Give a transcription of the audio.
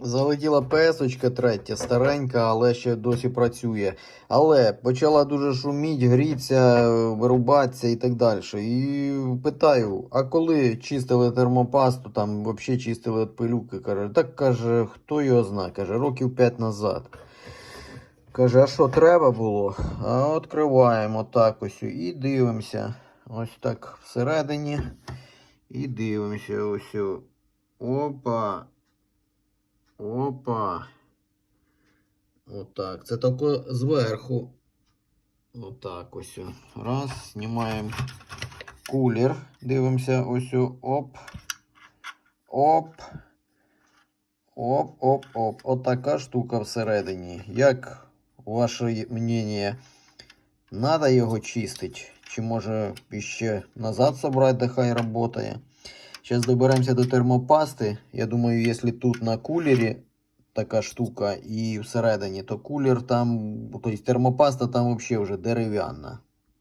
Залетіла песочка третя, старенька, але ще досі працює. Але почала дуже шуміть, гріться, вирубатися і так далі. І питаю: а коли чистили термопасту, там взагалі чистили від пилюки? Каже, так каже, хто його знає? Каже, років 5 назад. Каже, а що треба було? А відкриваємо так ось і дивимося. Ось так всередині. І дивимося ось. Опа. Опа. Отак. Це тако зверху. Отак ось. Раз. Знімаємо кулер. Дивимося ось. Оп. Оп. Оп, оп, оп. Отака штука всередині. Як ваше мнение? Надо його чистити? Чи може іще назад собрати, де хай працює? Зараз доберемося до термопасти. Я думаю, якщо тут на кулері така штука і всередині, то кулер там, тобто термопаста там взагалі вже дерев'яна.